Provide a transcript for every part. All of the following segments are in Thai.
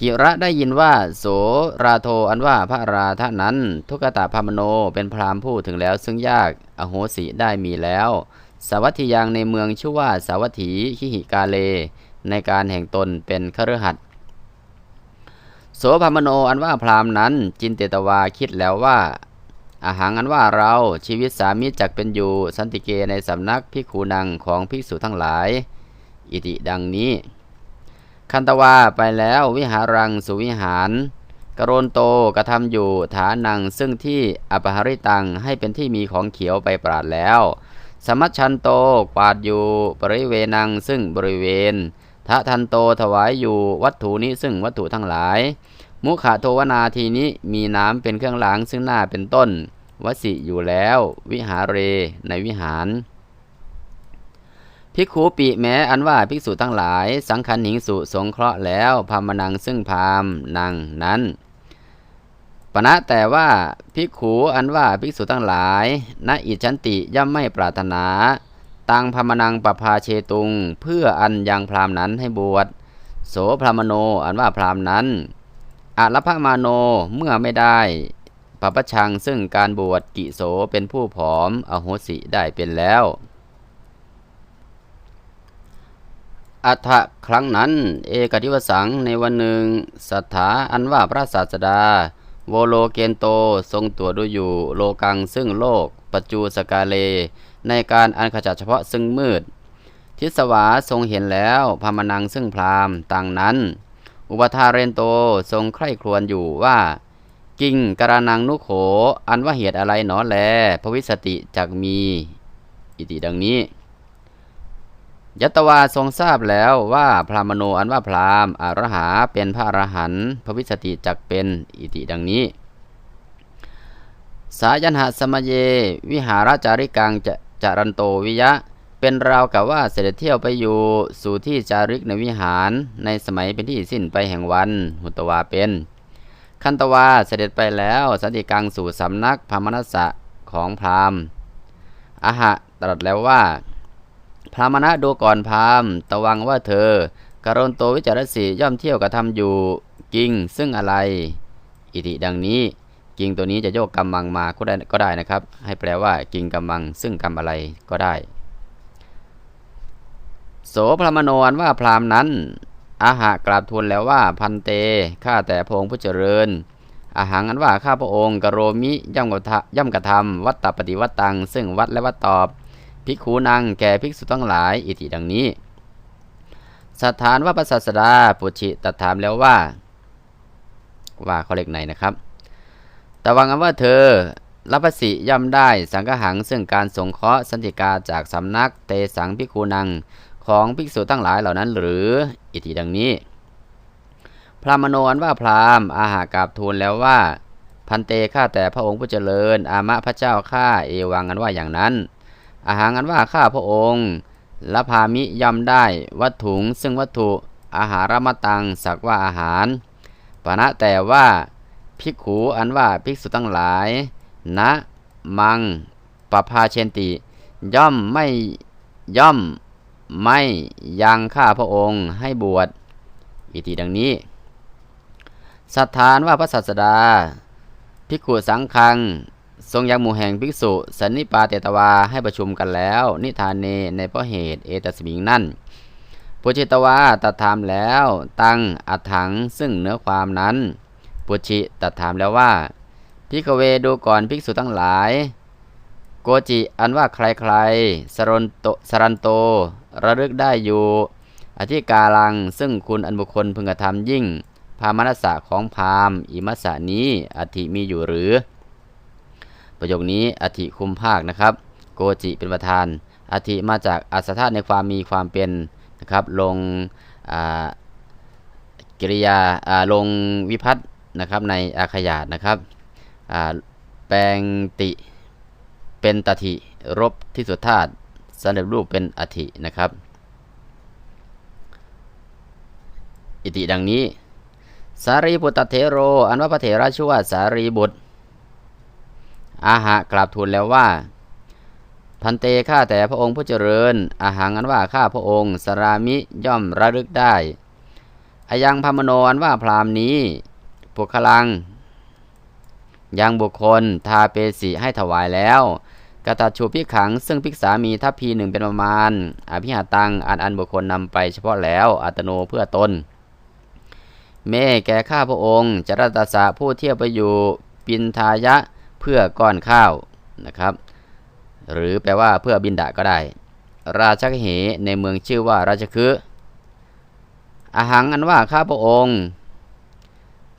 กิระได้ยินว่า โสราโทอันว่าพระราธนั้น ทุกตาพามโนเป็นพรามผู้ถึงแล้ว ซึ่งยากอโหสิได้มีแล้วสาวัตถียังในเมืองชื่อว่าสาวัตถีขิหิกาเล ในการแห่งตนเป็นคฤหัสถ์โสพามโนอันว่าพรามนั้น จินเตตวาคิดแล้วว่าอาหารอันว่าเราชีวิตสามิจักเป็นอยู่ สันติเกในสำนักพิคูนังของภิกษุทั้งหลาย อิติดังนี้ คันตวาไปแล้ววิหารังสุวิหาร กรณโตกระทำอยู่ฐานังซึ่งที่อปหาริตังให้เป็นที่มีของเขียวไปปราดแล้ว สมัชชันโตกวาดอยู่บริเวณังซึ่งบริเวณทะทันโตถวายอยู่วัตถุนี้ซึ่งวัตถุทั้งหลาย มุขะโทวนาทีนี้มีน้ำเป็นเครื่องล้างซึ่งหน้าเป็นต้น วสิอยู่แล้ว วิหารเรในวิหาร ภิกขุปิแม้อันว่าภิกษุทั้งหลาย สังคันหิงสุสงเคราะห์แล้วพามนังซึ่งพามนางนั้นปณะแต่ว่าภิกขุอันว่าภิกษุทั้งหลายณอิจฉันติย่อมไม่ปรารถนาตังพามนังปภาเชตุง เพื่ออันยังพรามนั้นให้บวชโสพรามโนอันว่าพรามนั้นอาลพมาโนเมื่อไม่ได้ปปชังซึ่งการบวชกิโสเป็นผู้ผอมอโหสิได้เป็นแล้ว อัฏฐะครั้งนั้น เอกทิวสังในวันหนึ่งสัทธาอันว่าพระศาสดา โวโลเกนโตทรงตัวดูอยู่โลกังซึ่งโลก ปัจจูสกาเล ในการอันขจัดเฉพาะซึ่งมืด ทิสวาทรงเห็นแล้วพามนังซึ่งพรามต่างนั้น อุปทาเรนโตทรงใคร่ครวญอยู่ว่ากิ่งกระนังนุโข อันว่าเหตุอะไรหนอแลพระวิสติจักมี อิติดังนี้ ยัตวาทรงทราบแล้วว่าพรามโนอันว่าพรามอรหาเป็นพระอรหันต์พระวิสติจักเป็นอิติดังนี้ สายันหสมเย วิหารจาริกังจะจารันโตวิยะ เป็นราวกับว่าเสด็จเที่ยวไปอยู่สู่ที่จาริกในวิหารในสมัยเป็นที่สิ้นไปแห่งวัน หุตวาเป็น คันตวาเสด็จไปแล้วสันติกังสู่สำนักพามนัสสะของพรามอาหะตรัสแล้วว่า พรามณะดูก่อนพามตะวังว่าเธอ กรณโตวิจารสีย่อมเที่ยวกระทำอยู่กิ่งซึ่งอะไร อิติดังนี้กิ่งตัวนี้จะโยกกำมังมาก็ได้ก็ได้นะครับ ให้แปลว่ากิ่งกำมังซึ่งกำอะไรก็ได้ โสพรามโนอันว่าพรามนั้นอาหากราบทูลแล้วว่าพันเตข้าแต่พระองค์ผู้เจริญ อาหารอันว่าข้าพระองค์กโรมิย่อมกระทำย่อมกระทำวัตตปฏิวัตตัง ซึ่งวัดและวัดตอบ ภิกขุนังแก่ภิกษุทั้งหลาย อิติดังนี้สถานว่าพระศาสดาปุชิตรัสถามแล้วว่า ว่าเข้อเล็กไหนนะครับแต่วังอันว่าเธอรับภสิย่อมได้สังฆหังซึ่งการสงเคราะห์สันติกาจากสำนักเตสังภิกขุนังของภิกษุทั้งหลายเหล่านั้นหรืออิติดังนี้ พระมโนอันว่าพรามอาหากาบทูลแล้วว่า พันเตข้าแต่พระองค์ผู้เจริญ อามะพระเจ้าข้าเอวังอันว่าอย่างนั้น อาหารอันว่าข้าพระองค์ละพามิย่อมได้วัตถุงซึ่งวัตถุอาหารมตังสักว่าอาหารปณะแต่ว่าภิกขูอันว่าภิกษุทั้งหลายณมังปภาเชนติ ย่อมไม่ย่อมไม่ยังข้าพระองค์ให้บวชอิติดังนี้สัทธานว่าพระศาสดาภิกขุสังคัง ทรงยังหมู่แห่งภิกษุ สันนิปาเตตวาให้ประชุมกันแล้ว นิทานเนในเพราะเหตุเอตสมิงนั่นปุจิตวาตัดถามแล้ว ตั้งอัถังซึ่งเนื้อความนั้นปุชิตัดถามแล้วว่าพิกเวดูก่อนภิกษุทั้งหลาย โกจิอันว่าใครๆสรนโตสรันโต ระลึกได้อยู่ อธิกาลังซึ่งคุณอันบุคคลพึงกระทำยิ่ง พามนัสสะของพามอิมัสสะนี้อธิมีอยู่หรือ ประโยคนี้อธิคุมภาคนะครับ โกจิเป็นประธานอธิมาจากอัสธาในความมีความเป็นนะครับ ลงกิริยาลงวิพัฒน์นะครับในอาขยาตนะครับแปลงติเป็นตถิรบที่สุดธาตุสำเร็จรูปเป็นอธินะครับ อิติดังนี้ สารีบุตรเทโร อันว่าพระเถระชื่อว่าสารีบุตร อาหากราบทูลแล้วว่า พันเตข้าแต่พระองค์ผู้เจริญ อาหารอันว่าข้าพระองค์ สรามิย่อมระลึกได้อายังพามโนอันว่าพรามนี้ปุคลัง ยังบุคคลทาเปสิให้ถวายแล้วกตัชูพิขัง ซึ่งพิกษามีทัพพีหนึ่งเป็นประมาณ อภิหาตัง อันอันบุคคลนำไปเฉพาะแล้ว อัตโนเพื่อตน เมแก่ข้าพระองค์จรตสะผู้เที่ยวไปอยู่ ปินทายะ พื่อก้อนข้าวนะครับ หรือแปลว่าเพื่อบินดาก็ได้ ราชกเหในเมืองชื่อว่าราชคืออาหังอันว่าข้าพระองค์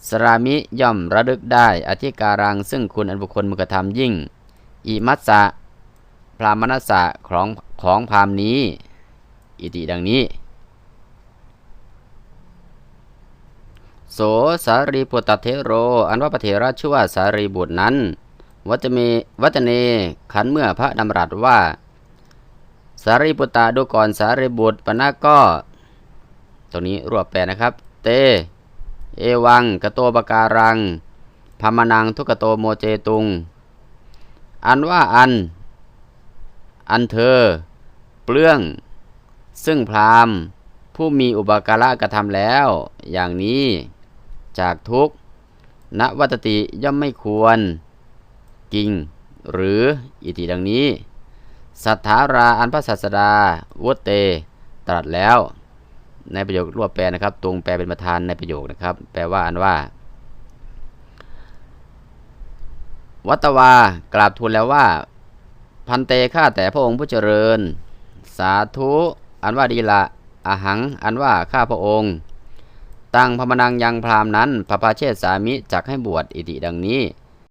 สรามิย่อมระลึกได้อธิการังซึ่งคุณอันบุคคลมุกธรรมยิ่ง อิมัสสะพรามนัสสะของของพรามนี้ อิติดังนี้ โสสารีปุตตเทโร อันว่าพระเถระชื่อว่าสารีบุตรนั้น วัจเมวัจเนขันเมื่อพระดำรัสว่า สารีปุตตาดูก่อนสารีบุตรปนะก็ตรงนี้รวบแปลนะครับ เต เอวังกะโตปการังพามนังทุกโตโมเจตุง อันว่าอัน อันเธอ เปลื้อง ซึ่งพราหมณ์ผู้มีอุปการะกระทำแล้ว อย่างนี้จากทุกณวัตติย่อมไม่ควร กิง หรืออิติดังนี้ สัทธาราอันพระศาสดาวุเต ตรัสแล้ว ในประโยครวบแปลนะครับ ตรงแปลเป็นประธานในประโยคนะครับ แปลว่าอันว่า วัตวากราบทูลแล้วว่า พันเตข้าแต่พระองค์ผู้เจริญ สาธุอันว่าดีละอาหัง อันว่าข้าพระองค์ ตั้งพมนังยังพรามนั้นพระพาเชษสามิจักให้บวชอิติดังนี้